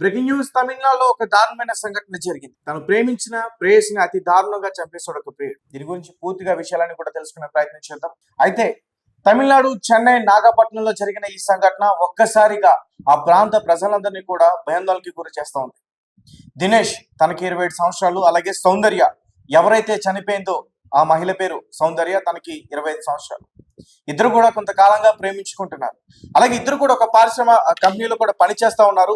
Breaking news తమిళనాడులో ఒక దారుణమైన సంఘటన జరిగింది. తను ప్రేమించిన ప్రేయసిని అతి దారుణంగా చంపేశాడు ఒక ప్రియుడు. దీని గురించి పూర్తిగా విషయాలని కూడా తెలుసుకునే ప్రయత్నం చేద్దాం. అయితే తమిళనాడు చెన్నై నాగపట్నంలో జరిగిన ఈ సంఘటన ఒక్కసారిగా ఆ ప్రాంత ప్రజలందరినీ కూడా భయాందోళనకి గురి చేస్తూ ఉంది. దినేష్ తనకి ఇరవై ఏడు సంవత్సరాలు అలాగే సౌందర్య ఎవరైతే చనిపోయిందో ఆ మహిళ పేరు సౌందర్య తనకి ఇరవై ఐదు సంవత్సరాలు. ఇద్దరు కూడా కొంతకాలంగా ప్రేమించుకుంటున్నారు. అలాగే ఇద్దరు కూడా ఒక పారిశ్రమ కంపెనీలో కూడా పనిచేస్తూ ఉన్నారు.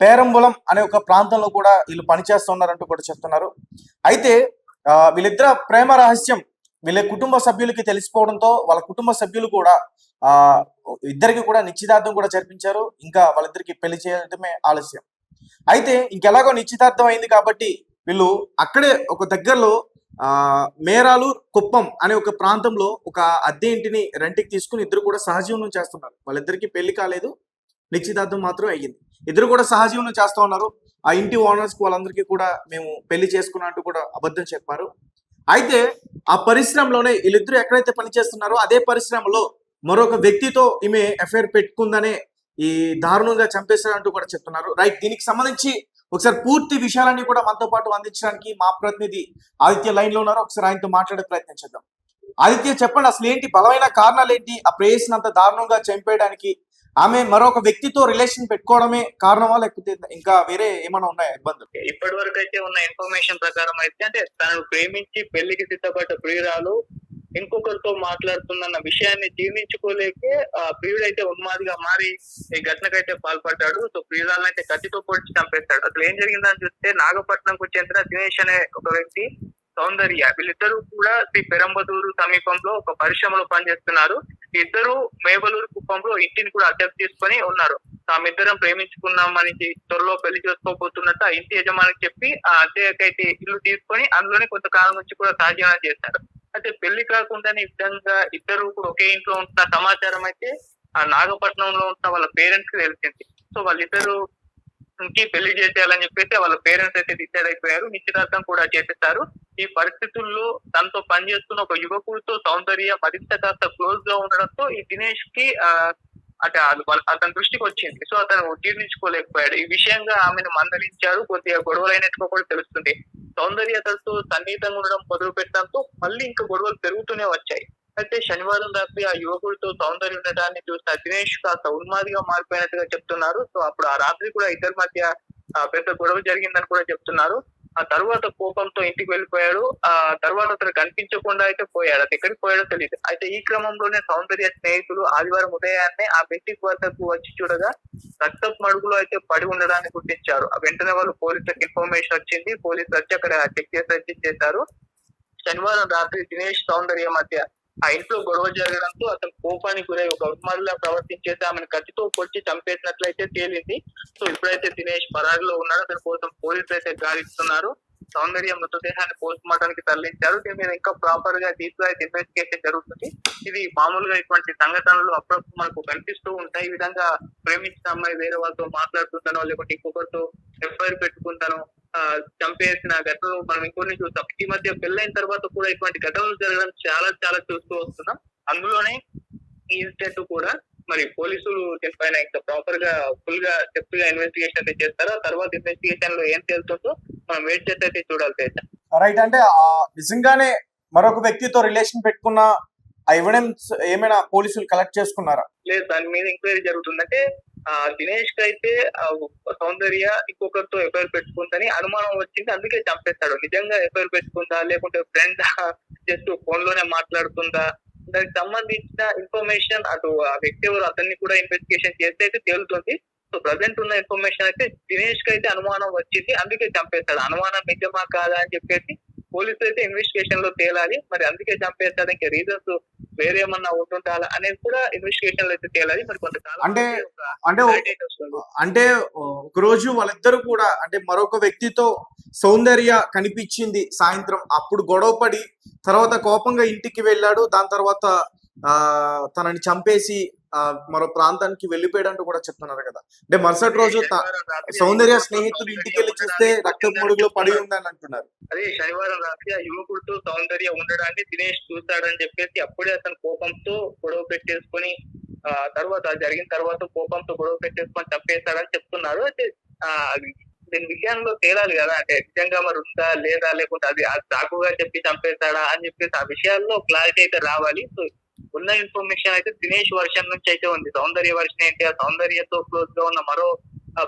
పేరంబులం అనే ఒక ప్రాంతంలో కూడా వీళ్ళు పనిచేస్తూ ఉన్నారంటూ కూడా చెప్తున్నారు. అయితే ఆ, వీళ్ళిద్దర ప్రేమ రహస్యం వీళ్ళ కుటుంబ సభ్యులకి తెలిసిపోవడంతో వాళ్ళ కుటుంబ సభ్యులు కూడా ఆ ఇద్దరికి కూడా నిశ్చితార్థం కూడా జరిపించారు. ఇంకా వాళ్ళిద్దరికి పెళ్ళి చేయడమే ఆలస్యం. అయితే ఇంకెలాగో నిశ్చితార్థం అయింది కాబట్టి వీళ్ళు అక్కడే ఒక దగ్గరలో మేరాలు కుప్పం అనే ఒక ప్రాంతంలో ఒక అద్దె ఇంటిని రెంట్కి తీసుకుని ఇద్దరు కూడా సహజీవనం చేస్తున్నారు. వాళ్ళిద్దరికి పెళ్ళి కాలేదు. నిశ్చితార్థం మాత్రం అయ్యింది. ఇద్దరు కూడా సహజీవనం చేస్తూ ఉన్నారు. ఆ ఇంటి ఓనర్స్ వాళ్ళందరికీ కూడా మేము పెళ్ళి చేసుకున్నట్టు కూడా అబద్ధం చెప్పారు. అయితే ఆ పరిశ్రమలోనే వీళ్ళిద్దరు ఎక్కడైతే పనిచేస్తున్నారో అదే పరిశ్రమలో మరొక వ్యక్తితో ఈమె ఎఫ్ఐఆర్ పెట్టుకుందనే ఈ దారుణంగా చంపేశారంటూ కూడా చెప్తున్నారు. రైట్ దీనికి సంబంధించి ఒకసారి పూర్తి విషయాలన్నీ కూడా మనతో పాటు అందించడానికి మా ప్రతినిధి ఆదిత్య లైన్లో ఉన్నారు. ఒకసారి ఆయనతో మాట్లాడే ప్రయత్నం చేద్దాం. ఆదిత్య చెప్పండి అసలు ఏంటి? బలమైన కారణాలు ఏంటి? ఆ ప్రేయస్ని అంత దారుణంగా చంపేయడానికి ఆమె మరొక వ్యక్తితో రిలేషన్ పెట్టుకోవడమే కారణమా? లేకపోతే ఇంకా వేరే ఏమైనా ఉన్నాయా ఇబ్బందులు? ఇప్పటి వరకు అయితే ఉన్న ఇన్ఫర్మేషన్ ప్రకారం అయితే అంటే తనను ప్రేమించి పెళ్ళికి సిద్ధపడ్డ ప్రియురాలు ఇంకొకరితో మాట్లాడుతుందన్న విషయాన్ని జీర్ణించుకోలేకే ఆ ప్రియుడైతే ఉన్మాదిగా మారి ఈ ఘటనకైతే పాల్పడ్డాడు. సో ప్రియురాలను అయితే కత్తితో పొడిచి చంపేస్తాడు. అసలు ఏం జరిగిందని చూస్తే నాగపట్నంకు చెందిన దినేష్ అనే ఒక వ్యక్తి సౌందర్య వీళ్ళిద్దరూ కూడా శ్రీ పెరంబదూరు సమీపంలో ఒక పరిశ్రమలో పనిచేస్తున్నారు. ఇద్దరు మేవలూరు కుప్పంలో ఇంటిని కూడా అద్దెకు తీసుకొని ఉన్నారు. తామిద్దరం ప్రేమించుకున్నామని త్వరలో పెళ్ళి చేసుకోబోతున్నట్టు ఆ ఇంటి యజమానికి చెప్పి ఆ అద్దెకైతే ఇల్లు తీసుకొని అందులోనే కొంతకాలం నుంచి కూడా సహజీవనం చేశారు అయితే పెళ్ళి కాకుండానే ఈ విధంగా ఇద్దరు కూడా ఒకే ఇంట్లో ఉంటున్న సమాచారం అయితే ఆ నాగపట్నంలో ఉన్న వాళ్ళ పేరెంట్స్కి తెలిసింది. సో వాళ్ళిద్దరు కి పెళ్ళి చేసేయాలని చెప్పేసి వాళ్ళ పేరెంట్స్ అయితే డిసైడ్ అయిపోయారు. నిశ్చితార్థం కూడా చేసేస్తారు. ఈ పరిస్థితుల్లో తనతో పనిచేస్తున్న ఒక యువకుడితో సౌందర్య మరింత కాస్త క్లోజ్గా ఉండడంతో ఈ దినేష్కి ఆ, అంటే అతని దృష్టికి వచ్చింది. సో అతను జీర్ణించుకోలేకపోయాడు. ఈ విషయంగా ఆమెను మందలించారు. కొద్దిగా గొడవలైనట్టుగా కూడా తెలుస్తుంది. సౌందర్యతలతో సన్నిహితంగా ఉండడం మొదలు పెట్టడంతో మళ్ళీ ఇంకా గొడవలు పెరుగుతూనే వచ్చాయి. అయితే శనివారం రాత్రి ఆ యువకుడితో సౌందర్య ఉండటాన్ని చూసిన దినేష్ కాస్త ఉన్మాదిగా మారిపోయినట్టుగా చెప్తున్నారు. సో అప్పుడు ఆ రాత్రి కూడా ఇద్దరి మధ్య పెద్ద గొడవ జరిగిందని కూడా చెప్తున్నారు. ఆ తర్వాత కోపంతో ఇంటికి వెళ్ళిపోయాడు. ఆ తర్వాత అతను కనిపించకుండా అయితే పోయాడు. అది ఎక్కడికి పోయాడో తెలియదు అయితే ఈ క్రమంలోనే సౌందర్య స్నేహితులు ఆదివారం ఉదయాన్నే ఆ ఇంటికి వద్దకు వచ్చి చూడగా రక్తపు మడుగులో అయితే పడి ఉండడాన్ని గుర్తించారు. ఆ వెంటనే వాళ్ళు పోలీసులకు ఇన్ఫర్మేషన్ వచ్చింది. పోలీసులు వచ్చి అక్కడ చెక్ చేసి చేశారు. శనివారం రాత్రి దినేష్ సౌందర్య మధ్య ఆ ఇంట్లో గొడవ జరగడంతో అతను కోపానికి గురై ఒక ఉన్మాదిలా ప్రవర్తించేసి ఆమెను కత్తితో పొడిచి చంపేసినట్లయితే తేలింది. సో ఇప్పుడైతే దినేష్ పరారిలో ఉన్నాడు. అతని కోసం పోలీసులు అయితే గాలిస్తున్నారు. సౌందర్య మృతదేహాన్ని పోస్ట్ మార్టం కి తరలించారు. దీని మీద ఇంకా ప్రాపర్గా డీప్గా ఇన్వెస్టిగేషన్ జరుగుతుంది. ఇది మామూలుగా ఇటువంటి సంఘటనలు అప్పుడప్పుడు మనకు కనిపిస్తూ ఉంటాయి. ఈ విధంగా ప్రేమించిన అమ్మాయి వేరే వాళ్ళతో మాట్లాడుతుందనో లేకుంటే ఇంకొకరితో ఎఫ్ఐఆర్ పెట్టుకుంటానో చంపేసిన ఘటనలు మనం ఇంకొన్ని చూస్తాం. ఈ మధ్య పెళ్ళైన తర్వాత కూడా ఇటువంటి ఘటనలు జరగడం చాలా చాలా చూస్తూ వస్తున్నాం. అందులోనే ఈ ఇన్సిడెంట్ కూడా మరి పోలీసులు దీనిపైన ఇంకా ప్రాపర్గా ఫుల్గా డెప్త్గా ఇన్వెస్టిగేషన్ అయితే చేస్తారు? తర్వాత ఇన్వెస్టిగేషన్లో ఏం తెలుస్తుందో మనం వెయిట్ చేస్తే అయితే చూడాలి తేజ. రైట్ అంటే నిజంగానే మరొక వ్యక్తితో రిలేషన్ పెట్టుకున్న ఆ ఎవిడెన్స్ ఏమైనా పోలీసులు కలెక్ట్ చేసుకున్నారా? లేదు దాని మీద ఎంక్వైరీ జరుగుతుందంటే దినేష్కి అయితే సౌందర్య ఇంకొకరితో ఎఫ్ఐఆర్ పెట్టుకుందని అనుమానం వచ్చింది. అందుకే చంపేస్తాడు. నిజంగా ఎఫ్ఐఆర్ పెట్టుకుందా? లేకుంటే ఫ్రెండ్? జస్ట్ ఫోన్లోనే మాట్లాడుతుందా? దానికి సంబంధించిన ఇన్ఫర్మేషన్ అటు ఆ వ్యక్తి ఎవరు అతన్ని కూడా ఇన్వెస్టిగేషన్ చేస్తే అయితే తేలుతుంది. సో ప్రజెంట్ ఉన్న ఇన్ఫర్మేషన్ అయితే దినేష్కి అయితే అనుమానం వచ్చింది. అందుకే చంపేస్తాడు. అనుమానం నిజమా కాదా అని చెప్పేసి పోలీసులు అయితే ఇన్వెస్టిగేషన్లో తేలాలి. మరి అందుకే చంపేస్తాడు ఇంకా రీజన్స్ వేరేమన్నా ఉంటుండాలా అనేది కూడా ఇన్వెస్టిగేషన్లో అయితే తేలాలి. మరి కొంతకాలం అంటే- అంటే. అంటే ఒక రోజు వాళ్ళిద్దరు కూడా అంటే మరొక వ్యక్తితో సౌందర్య కనిపించింది సాయంత్రం. అప్పుడు గొడవపడి తర్వాత కోపంగా ఇంటికి వెళ్ళాడు. దాని తర్వాత తనని చంపేసి ఆ మరో ప్రాంతానికి వెళ్ళిపోయాడంటూ కూడా చెప్తున్నారు కదా. అంటే మరుసటి రోజు సౌందర్య స్నేహితులు ఇంటికి వెళ్ళి చూస్తే రక్తపు ముడుగులో పడి ఉందని అంటున్నారు. అదే శనివారం రాత్రి ఆ యువకుడితో సౌందర్య ఉండడాన్ని దినేష్ చూస్తాడని చెప్పేసి అప్పుడే అతను కోపంతో గొడవ పెట్టేసుకొని ఆ తర్వాత జరిగిన తర్వాత కోపంతో గొడవ పెట్టేసుకొని చంపేశాడని చెప్తున్నారు. అయితే ఆ, దీని విషయంలో తేలాలి కదా. అంటే నిజంగా మరి ఉందా లేదా లేకుంటే అది సాకుగా చెప్పి చంపేశాడా అని చెప్పేసి ఆ విషయాల్లో క్లారిటీ అయితే రావాలి. సో ఉన్న ఇన్ఫర్మేషన్ అయితే దినేష్ వర్షన్ నుంచి అయితే ఉంది. సౌందర్య వర్షన్ ఏంటి? ఆ సౌందర్యతో క్లోజ్గా ఉన్న మరో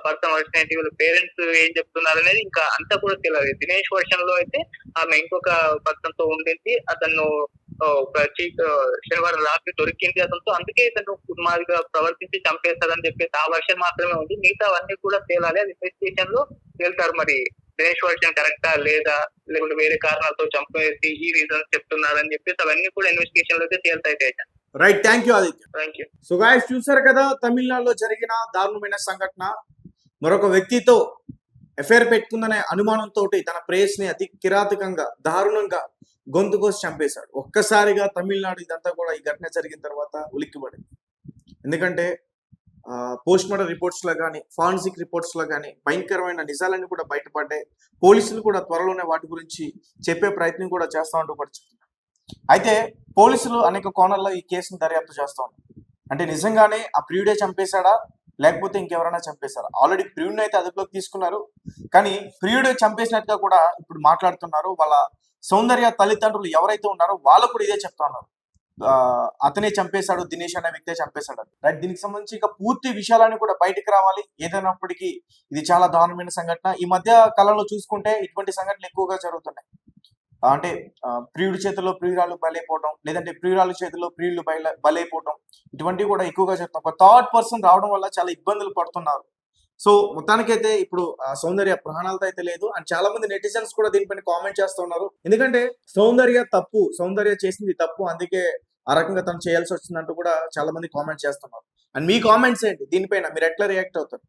పర్సన్ వర్షన్ ఏంటి? వీళ్ళ పేరెంట్స్ ఏం చెప్తున్నారు అనేది ఇంకా అంతా కూడా తెలియదు. దినేష్ వర్షన్లో అయితే ఆమె ఇంకొక పర్సన్తో ఉండింది. అతను శనివారం రాత్రి దొరికింది అతనితో. అందుకే ఇతను ఉన్మాదిగా ప్రవర్తించి చంపేస్తాడని చెప్పేసి ఆ వర్షన్ మాత్రమే ఉంది. మిగతా అవన్నీ కూడా తేలాలి. అది ఇన్వెస్టిగేషన్లో తేలుతారు మరి. దినేష్ వర్షన్ కరెక్టా లేదా? లేకుంటే వేరే కారణాలతో చంపేసి ఈ రీజన్స్ చెప్తున్నారని చెప్పేసి అవన్నీ కూడా ఇన్వెస్టిగేషన్లో తేలుతాయి right thank you Aditya thank you so guys చూసారు కదా తమిళనాడులో జరిగిన దారుణమైన సంఘటన. మరొక వ్యక్తితో ఎఫ్ఐఆర్ పెట్టుకుందనే అనుమానంతో తన ప్రేయస్ని అతి కిరాతకంగా దారుణంగా గొంతు కోసి చంపేశాడు. ఒక్కసారిగా తమిళనాడు ఇదంతా కూడా ఈ ఘటన జరిగిన తర్వాత ఉలిక్కిపడింది. ఎందుకంటే పోస్ట్ మార్టం రిపోర్ట్స్లో కానీ ఫారెన్సిక్ రిపోర్ట్స్లో కానీ భయంకరమైన నిజాలన్నీ కూడా బయటపడ్డాయి. పోలీసులు కూడా త్వరలోనే వాటి గురించి చెప్పే ప్రయత్నం కూడా చేస్తామంటూ కూడా చెప్తున్నారు అయితే పోలీసులు అనేక కోణాల్లో ఈ కేసును దర్యాప్తు చేస్తా ఉన్నారు. అంటే నిజంగానే ఆ ప్రియుడే చంపేశాడా? లేకపోతే ఇంకెవరైనా చంపేశారా? ఆల్రెడీ ప్రియుడిని అయితే అదుపులోకి తీసుకున్నారు. కానీ ప్రియుడే చంపేసినట్టుగా కూడా ఇప్పుడు మాట్లాడుతున్నారు. వాళ్ళ సౌందర్య తల్లిదండ్రులు ఎవరైతే ఉన్నారో వాళ్ళు కూడా ఇదే చెప్తా ఉన్నారు. అతనే చంపేశాడు దినేష్ అనే వ్యక్తే చంపేశాడు. రైట్ దీనికి సంబంధించి ఇక పూర్తి విషయాలన్నీ కూడా బయటకు రావాలి. ఏదైనప్పటికీ ఇది చాలా దారుణమైన సంఘటన. ఈ మధ్య కాలంలో చూసుకుంటే ఇటువంటి సంఘటనలు ఎక్కువగా జరుగుతున్నాయి. అంటే ప్రియుడి చేతిలో ప్రియురాలు బలైపోవడం లేదంటే ప్రియురాలు చేతిలో ప్రియులు బయల బలైపోవడం ఇటువంటివి కూడా ఎక్కువగా చెప్తాం ఒక థర్డ్ పర్సన్ రావడం వల్ల చాలా ఇబ్బందులు పడుతున్నారు. సో మొత్తానికైతే ఇప్పుడు ఆ సౌందర్య ప్రాణాలతో అయితే లేదు. అండ్ చాలా మంది నెటిజన్స్ కూడా దీనిపైన కామెంట్ చేస్తున్నారు ఎందుకంటే సౌందర్య తప్పు సౌందర్య చేసింది తప్పు. అందుకే ఆ రకంగా తను చేయాల్సి వచ్చిందంటూ కూడా చాలా మంది కామెంట్ చేస్తున్నారు. అండ్ మీ కామెంట్స్ ఏంటి? దీనిపైన మీరు ఎట్లా రియాక్ట్ అవుతారు?